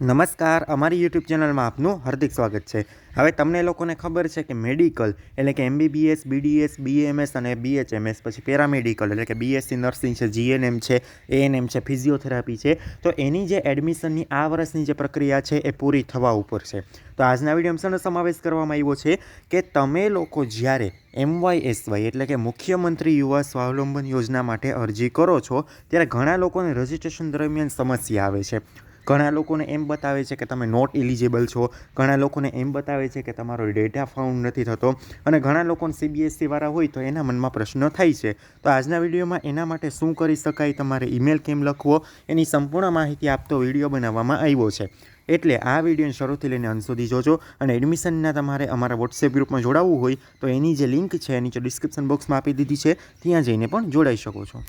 નમસ્કાર, અમારી યુટ્યુબ ચેનલમાં આપનું હાર્દિક સ્વાગત છે. હવે તમને લોકોને ખબર છે કે મેડિકલ એટલે કે એમબીબીએસ, બીડીએસ, બીએમએસ અને બીએચએમએસ પછી પેરામેડિકલ એટલે કે બીએસસી નર્સિંગ છે, જીએનએમ છે, એએનએમ છે, ફિઝિયોથેરાપી છે. તો એની જે એડમિશનની આ વર્ષની જે પ્રક્રિયા છે એ પૂરી થવા ઉપર છે. તો આજના વીડિયો સમાવેશ કરવામાં આવ્યો છે કે તમે લોકો જ્યારે એમવાયએસવાય એટલે કે મુખ્યમંત્રી યુવા સ્વાવલંબન યોજના માટે અરજી કરો છો, ત્યારે ઘણા લોકોને રજિસ્ટ્રેશન દરમિયાન સમસ્યા આવે છે. ઘણા લોકોને એમ બતાવે છે કે તમે નોટ ઇલિજિબલ છો. ઘણા લોકોને એમ બતાવે છે કે તમારો ડેટા ફાઉન્ડ નથી થતો. અને ઘણા લોકોને સીબીએસસીવાળા હોય તો એના મનમાં પ્રશ્ન થાય છે. તો આજના વિડીયોમાં એના માટે શું કરી શકાય? તમારે ઈમેલ કેમ લખવો? એની સંપૂર્ણ માહિતી આપતો વીડિયો બનાવવામાં આવ્યો છે. એટલે આ વિડીયોને શરૂથી લઈને અંત સુધી જોજો અને એડમિશનના તમારે અમારા વોટ્સએપ ગ્રુપમાં જોડાવવું હોય તો એની જે લિંક છે નીચે ડિસ્ક્રિપ્શન બોક્સમાં આપી દીધી છે, ત્યાં જઈને પણ જોડાઈ શકો છો.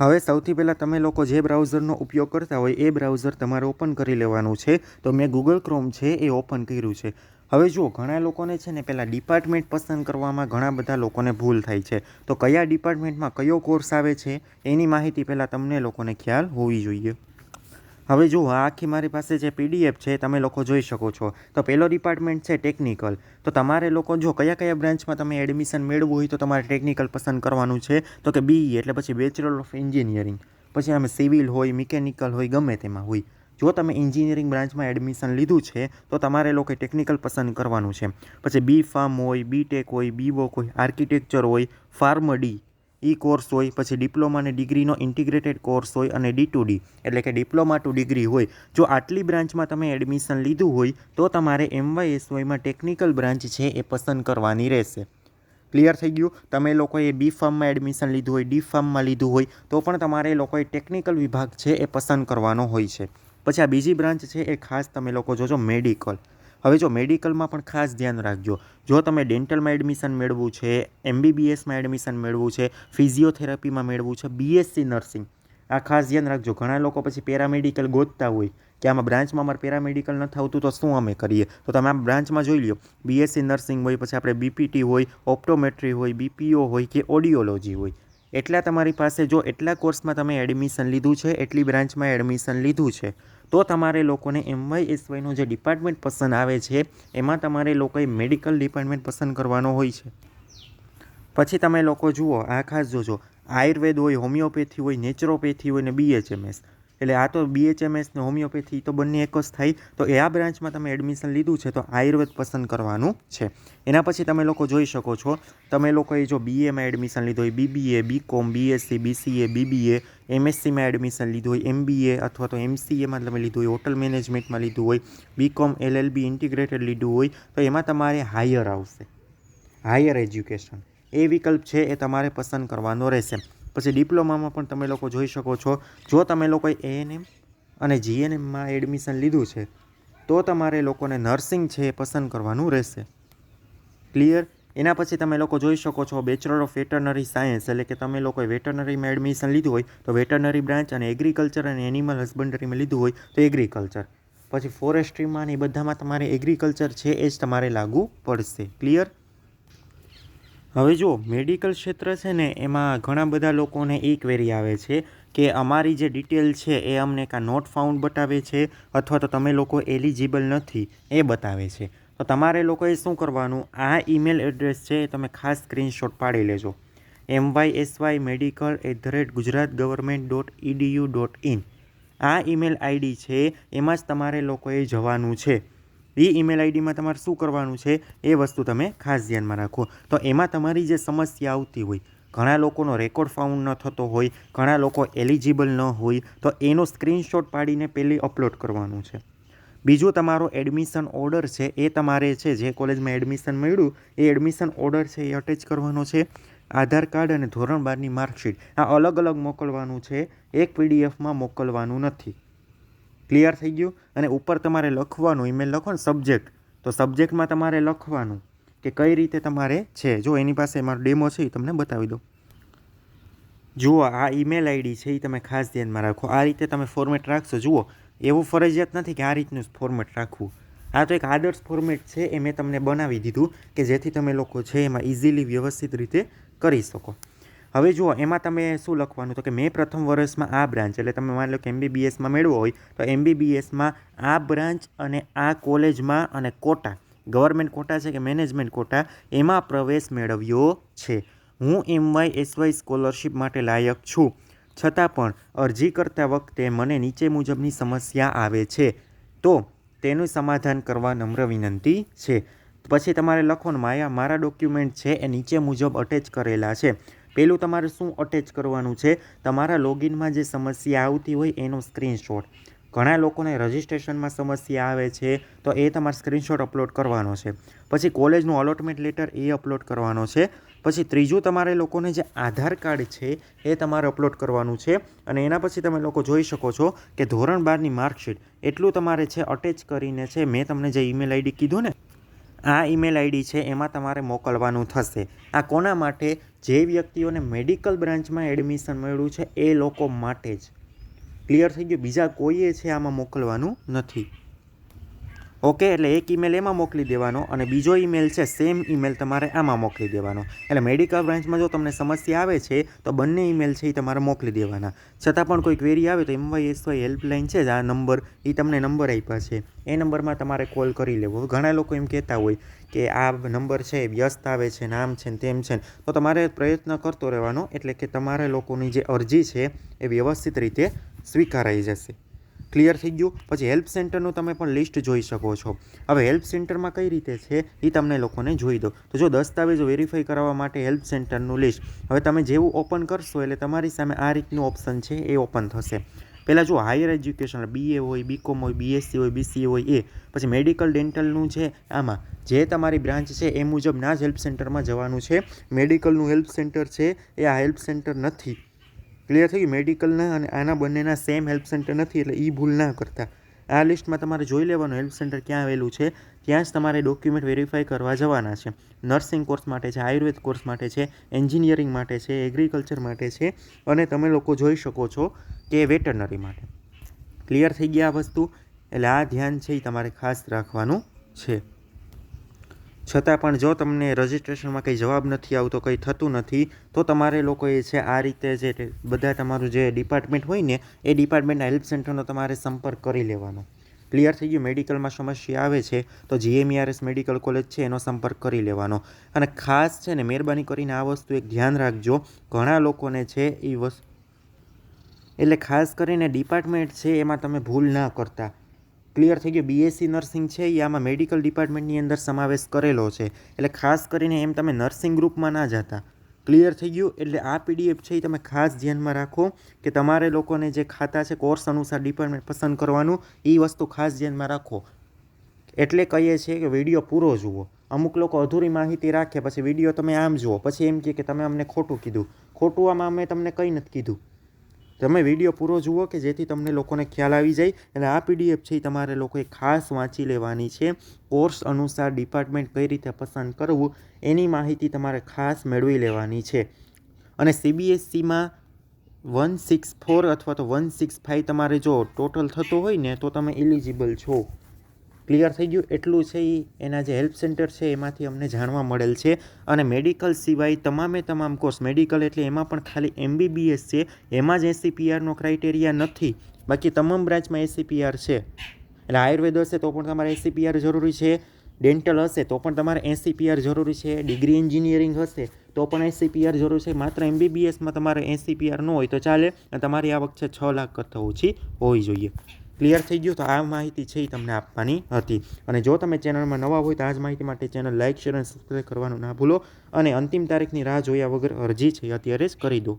હવે સૌથી પહેલાં તમે લોકો જે બ્રાઉઝરનો ઉપયોગ કરતા હોય એ બ્રાઉઝર તમારે ઓપન કરી લેવાનું છે. તો મેં ગૂગલ ક્રોમ છે એ ઓપન કર્યું છે. હવે જુઓ, ઘણા લોકોને છે ને પહેલાં ડિપાર્ટમેન્ટ પસંદ કરવામાં ઘણા બધા લોકોને ભૂલ થાય છે. તો કયા ડિપાર્ટમેન્ટમાં કયો કોર્સ આવે છે, એની માહિતી પહેલાં તમને લોકોને ખ્યાલ હોવી જોઈએ. હવે જુઓ, આ આખી મારી પાસે જે પીડીએફ છે, તમે લોકો જોઈ શકો છો. તો પહેલો ડિપાર્ટમેન્ટ છે ટેકનિકલ તો તમારે લોકો જો કયા કયા બ્રાન્ચમાં તમે એડમિશન મેળવવું હોય તો તમારે ટેકનિકલ પસંદ કરવાનું છે. તો કે બીઈ એટલે પછી બેચલર ઓફ એન્જિનિયરિંગ પછી અમે સિવિલ હોય મિકેનિકલ હોય, ગમે તેમાં હોય. જો તમે એન્જિનિયરિંગ બ્રાન્ચમાં એડમિશન લીધું છે, તો તમારે લોકો ટેકનિકલ પસંદ કરવાનું છે. પછી બી ફાર્મ હોય બીટેક હોય બીવોક હોય આર્કિટેક્ચર હોય ફાર્મ ડી ઈ કોર્સ હોય, પછી ડિપ્લોમા અને ડિગ્રીનો ઇન્ટિગ્રેટેડ કોર્સ હોય અને ડી ટુ ડી, એટલે કે ડિપ્લોમા ટુ ડિગ્રી હોય. જો આટલી બ્રાન્ચમાં તમે એડમિશન લીધું હોય, તો તમારે એમવાયએસવાયમાં ટેકનિકલ બ્રાન્ચ છે એ પસંદ કરવાની રહેશે. ક્લિયર થઈ ગયું? તમે લોકોએ બી ફાર્મમાં એડમિશન લીધું હોય, ડી ફાર્મમાં લીધું હોય, તો પણ તમારે લોકોએ ટેકનિકલ વિભાગ છે એ પસંદ કરવાનો હોય છે. પછી આ બીજી બ્રાન્ચ છે એ ખાસ તમે લોકો જોજો મેડિકલ. હવે જો મેડિકલમાં પણ ખાસ ધ્યાન રાખજો. જો તમે ડેન્ટલમાં એડમિશન મેળવવું છે, એમબીબીએસમાં એડમિશન મેળવવું છે, ફિઝિયોથેરાપીમાં મેળવવું છે, બીએસસી નર્સિંગ, આ ખાસ ધ્યાન રાખજો. ઘણા લોકો પછી પેરામેડિકલ ગોતતા હોય કે આમાં બ્રાન્ચમાં અમારે પેરામેડિકલ નથી આવતું તો શું અમે કરીએ? તો તમે આ બ્રાન્ચમાં જોઈ લો બીએસસી નર્સિંગ હોય, પછી આપણે બીપીટી હોય, ઓપ્ટોમેટ્રી હોય, બીપીઓ હોય કે ઓડિયોલોજી હોય. એટલા તમારી પાસે જો એટલા કોર્સમાં તમે એડમિશન લીધું છે, એટલી બ્રાન્ચમાં એડમિશન લીધું છે. તો તમારે લોકોને એમવાયએસવાયનો જે ડિપાર્ટમેન્ટ પસંદ આવે છે, એમાં તમારે લોકોએ મેડિકલ ડિપાર્ટમેન્ટ પસંદ કરવાનો હોય છે. પછી તમે લોકો જુઓ, આ ખાસ જોજો. આયુર્વેદ હોય, હોમિયોપેથી હોય, નેચરોપેથી હોય ને બીએચએમએસ એટલે આ તો બીએચએમએસ ને હોમિયોપેથી તો બંને એક જ થાય તો એ આ બ્રાન્ચમાં તમે એડમિશન લીધું છે, તો આયુર્વેદ પસંદ કરવાનું છે. એના પછી તમે લોકો જોઈ શકો છો, તમે લોકોએ જો બીએમાં એડમિશન લીધું હોય BBA BCom BSc BCA BBA એમએસસીમાં admission લીધું હોય એમબીએ અથવા તો એમસીએમાં તમે લીધું હોય, હોટલ મેનેજમેન્ટમાં લીધું હોય બીકોમ એલએલબી ઇન્ટિગ્રેટેડ લીધું હોય, તો એમાં તમારે હાયર આવશે. Higher education. એ વિકલ્પ છે એ તમારે પસંદ કરવાનો રહેશે. પછી ડિપ્લોમામાં પણ તમે લોકો જોઈ શકો છો. જો તમે લોકોએ એએનએમ અને જીએનએમમાં એડમિશન લીધું છે, તો તમારે લોકોને નર્સિંગ છે એ પસંદ કરવાનું રહેશે. ક્લિયર એના પછી તમે લોકો જોઈ શકો છો બેચલર ઓફ વેટરનરી સાયન્સ એટલે કે તમે લોકોએ વેટરનરીમાં એડમિશન લીધું હોય, તો વેટરનરી બ્રાન્ચ અને એગ્રીકલ્ચર અને એનિમલ હસબન્ડરીમાં લીધું હોય, તો એગ્રીકલ્ચર પછી ફોરેસ્ટ્રીમાં ને એ બધામાં તમારે એગ્રીકલ્ચર છે એ જ તમારે લાગુ પડશે. ક્લિયર હવે જુઓ મેડિકલ ક્ષેત્ર છે ને, એમાં ઘણા બધા લોકોને એ ક્વેરી આવે છે કે અમારી જે ડિટેલ છે એ અમને કાં નોટ ફાઉન્ડ બતાવે છે અથવા તો તમે લોકો એલિજિબલ નથી, એ બતાવે છે. તો તમારે લોકોએ શું કરવાનું? આ ઈમેલ એડ્રેસ છે એ તમે ખાસ સ્ક્રીનશોટ પાડી લેજો. M Y S Y medical at the rate Gujarat government dot EDU dot in આ ઈમેલ આઈડી છે, એમાં જ તમારે લોકોએ જવાનું છે. એ ઈમેલ આઈડીમાં તમારે શું કરવાનું છે, એ વસ્તુ તમે ખાસ ધ્યાનમાં રાખો. તો એમાં તમારી જે સમસ્યા આવતી હોય, ઘણા લોકોનો રેકોર્ડ ફાઉન્ડ ન થતો હોય, ઘણા લોકો એલિજિબલ ન હોય, તો એનો સ્ક્રીનશોટ પાડીને પહેલી અપલોડ કરવાનું છે. બીજું તમારો એડમિશન ઓર્ડર છે, એ તમારે છે, જે કોલેજમાં એડમિશન મળ્યું, એ એડમિશન ઓર્ડર છે, એ અટેચ કરવાનો છે. આધાર કાર્ડ અને ધોરણ બારની માર્કશીટ આ અલગ અલગ મોકલવાનું છે, એક પીડીએફમાં મોકલવાનું નથી. ક્લિયર થઈ ગયું? અને ઉપર તમારે લખવાનું ઈમેલ લખો ને સબ્જેક્ટ તો સબ્જેક્ટમાં તમારે લખવાનું કે કઈ રીતે તમારે છે. જો એની પાસે મારો ડેમો છે, એ તમને બતાવી દો જુઓ, આ ઈમેલ આઈડી છે, એ તમે ખાસ ધ્યાનમાં રાખો. આ રીતે તમે ફોર્મેટ રાખશો. જુઓ, એવું ફરજિયાત નથી કે આ રીતનું ફોર્મેટ રાખવું. આ તો એક આદર્શ ફોર્મેટ છે, એ મેં તમને બનાવી દીધું કે જેથી તમે લોકો છે, એમાં ઇઝીલી વ્યવસ્થિત રીતે કરી શકો. હવે જુઓ, એમાં તમે શું લખવાનું? તો કે મેં પ્રથમ વર્ષમાં આ બ્રાન્ચ એટલે તમે માની લો કે એમબીબીએસમાં મેળવો હોય, તો એમબીબીએસમાં આ બ્રાન્ચ અને આ કોલેજમાં અને કોટા ગવર્મેન્ટ કોટા છે કે મેનેજમેન્ટ કોટા એમાં પ્રવેશ મેળવ્યો છે. હું એમવાય એસવાય સ્કોલરશિપ માટે લાયક છું. છતાં પણ અરજી કરતા વખતે મને નીચે મુજબની સમસ્યા આવે છે. તો તેનું સમાધાન કરવા નમ્ર વિનંતી છે. પછી તમારે લખવાનું, માયા, મારા ડોક્યુમેન્ટ છે એ નીચે મુજબ અટેચ કરેલા છે. પહેલું તમારે શું અટેચ કરવાનું છે? તમારા લોગિનમાં જે સમસ્યા આવતી હોય એનો સ્ક્રીનશોટ ઘણા લોકોને રજિસ્ટ્રેશનમાં સમસ્યા આવે છે, તો એ તમારે સ્ક્રીનશોટ અપલોડ કરવાનો છે. પછી કોલેજનું અલોટમેન્ટ લેટર એ અપલોડ કરવાનો છે. પછી ત્રીજું તમારે લોકોને જે આધાર કાર્ડ છે, એ તમારે અપલોડ કરવાનું છે. અને એના પછી તમે લોકો જોઈ શકો છો કે ધોરણ બારની માર્કશીટ એટલું તમારે છે અટેચ કરીને છે. મેં તમને જે ઈમેલ આઈડી કીધું ને આ ઈમેલ આઈડી છે, એમાં તમારે મોકલવાનું થશે. આ કોના માટે? જે વ્યક્તિઓને મેડિકલ બ્રાન્ચમાં એડમિશન મળ્યું છે, એ લોકો માટે જ. ક્લિયર થઈ ગયું? બીજા કોઈએ છે આમાં મોકલવાનું નથી. ઓકે, એટલે એક ઈમેલ એમાં મોકલી દેવાનો અને બીજો ઈમેલ છે સેમ ઈમેલ તમારે આમાં મોકલી દેવાનો. એટલે મેડિકલ બ્રાન્ચમાં જો તમને સમસ્યા આવે છે, તો બંને ઈમેલ છે એ તમારે મોકલી દેવાના. છતાં પણ કોઈ ક્વેરી આવે તો એમવાય એસવાય હેલ્પલાઇન છે જ, આ નંબર એ તમને નંબર આપ્યા છે. એ નંબરમાં તમારે કોલ કરી લેવો. ઘણા લોકો એમ કહેતા હોય કે આ નંબર છે, વ્યસ્ત આવે છે, નામ છે ને તેમ છે તો તમારે પ્રયત્ન કરતો રહેવાનો, એટલે કે તમારે લોકોની જે અરજી છે, એ વ્યવસ્થિત રીતે સ્વીકારાઈ જશે. ક્લિયર થઈ ગયું. પછી હેલ્પ સેન્ટરનું તમે પણ લિસ્ટ જોઈ શકો છો. હવે હેલ્પ સેન્ટરમાં કઈ રીતે છે એ તમને લોકોને જોઈ દો. તો જો દસ્તાવેજો વેરીફાઈ કરાવવા માટે હેલ્પ સેન્ટરનું લિસ્ટ. હવે તમે જેવું ઓપન કરશો એટલે તમારી સામે આ રીતનું ઓપ્શન છે એ ઓપન થશે. પહેલાં જો હાયર એજ્યુકેશન બીએ હોય બીકોમ હોય બીએસસી હોય બીસીએ હોય એ પછી મેડિકલ ડેન્ટલનું છે આમાં. જે તમારી બ્રાન્ચ છે એ મુજબના જ હેલ્પ સેન્ટરમાં જવાનું છે. મેડિકલનું હેલ્પ સેન્ટર છે એ આ હેલ્પ સેન્ટર નથી. ક્લિયર થઈ ગયું? મેડિકલના અને આના બંનેના સેમ હેલ્પ સેન્ટર નથી, એટલે એ ભૂલ ના કરતા. આ લિસ્ટમાં તમારે જોઈ લેવાનું હેલ્પ સેન્ટર ક્યાં આવેલું છે, ત્યાં જ તમારે ડોક્યુમેન્ટ વેરીફાઈ કરવા જવાના છે. નર્સિંગ કોર્સ માટે છે આયુર્વેદ કોર્સ માટે છે એન્જિનિયરિંગ માટે છે એગ્રીકલ્ચર માટે છે, અને તમે લોકો જોઈ શકો છો કે વેટરનરી માટે. ક્લિયર થઈ ગયા આ વસ્તુ, એટલે આ ધ્યાન છે એ તમારે ખાસ રાખવાનું છે. છતાં પણ જો તમને રજિસ્ટ્રેશનમાં કંઈ જવાબ નથી આવતો, કંઈ થતું નથી, તો તમારે લોકોએ છે આ રીતે જે બધા તમારું જે ડિપાર્ટમેન્ટ હોય ને, એ ડિપાર્ટમેન્ટના હેલ્પ સેન્ટરનો તમારે સંપર્ક કરી લેવાનો. ક્લિયર થઈ ગયું? મેડિકલમાં સમસ્યા આવે છે, તો જીએમઈઆરએસ મેડિકલ કોલેજ છે, એનો સંપર્ક કરી લેવાનો. અને ખાસ છે ને, મહેરબાની કરીને આ વસ્તુ એક ધ્યાન રાખજો, ઘણા લોકોને છે એ વસ્તુ એટલે ખાસ કરીને ડિપાર્ટમેન્ટ છે, એમાં તમે ભૂલ ના કરતા. ક્લિયર થઈ ગયું. બીએસસી નર્સિંગ છે એ આમાં મેડિકલ ડિપાર્ટમેન્ટની અંદર સમાવેશ કરેલો છે. એટલે ખાસ કરીને એમ તમે નર્સિંગ ગ્રુપમાં ના જતા. ક્લિયર થઈ ગયું? એટલે આ પીડીએફ છે એ તમે ખાસ ધ્યાનમાં રાખો કે તમારે લોકોને જે ખાતા છે, કોર્સ અનુસાર ડિપાર્ટમેન્ટ પસંદ કરવાનું એ વસ્તુ ખાસ ધ્યાનમાં રાખો. એટલે કહીએ છીએ કે વીડિયો પૂરો જુઓ. અમુક લોકો અધૂરી માહિતી રાખે, પછી વીડિયો તમે આમ જુઓ. પછી એમ કહે કે તમે અમને ખોટું કીધું. ખોટું આમાં અમે તમને કંઈ નથી કીધું. તમે વીડિયો પૂરો જુઓ કે જેથી તમને લોકોને ખ્યાલ આવી જાય એટલે આ પીડીએફ છે એ તમારે લોકોએ ખાસ વાંચી લેવાની છે. કોર્સ અનુસાર ડિપાર્ટમેન્ટ કઈ રીતે પસંદ કરવું એની માહિતી તમારે ખાસ મેળવી લેવાની છે. અને સીબીએસસીમાં વન સિક્સ ફોર અથવા તો વન સિક્સ ફાઇવ તમારે જો ટોટલ થતો હોય ને તો તમે એલિજિબલ છો. ક્લિયર થઈ ગયું. એટલું છે એ એના જે હેલ્પ સેન્ટર છે એમાંથી અમને જાણવા મળેલ છે. અને મેડિકલ સિવાય તમામે તમામ કોર્સ, મેડિકલ એટલે એમાં પણ ખાલી એમબીબીએસ છે. એમાં જ એસીપીઆરનો ક્રાઇટેરિયા નથી. બાકી તમામ બ્રાન્ચમાં એસીપીઆર છે. એટલે આયુર્વેદ હશે તો પણ તમારે એસીપીઆર જરૂરી છે. ડેન્ટલ હશે તો પણ તમારે એસીપીઆર જરૂરી છે. ડિગ્રી એન્જિનિયરિંગ હશે તો પણ એસીપીઆર જરૂર છે. માત્ર એમબીબીએસમાં તમારે એસીપીઆર ન હોય તો ચાલે. અને તમારી આવક છે છ લાખ કરતાં ઓછી હોવી જોઈએ. ક્લિયર થઈ ગયું તો આ માહિતી છે એ તમને આપવાની હતી. અને જો તમે ચેનલમાં નવા હોય તો આ જ માહિતી માટે ચેનલ લાઇક શેર અને સબસ્ક્રાઈબ કરવાનું ના ભૂલો. અને અંતિમ તારીખની રાહ જોયા વગર અરજી છે અત્યારે જ કરી દો.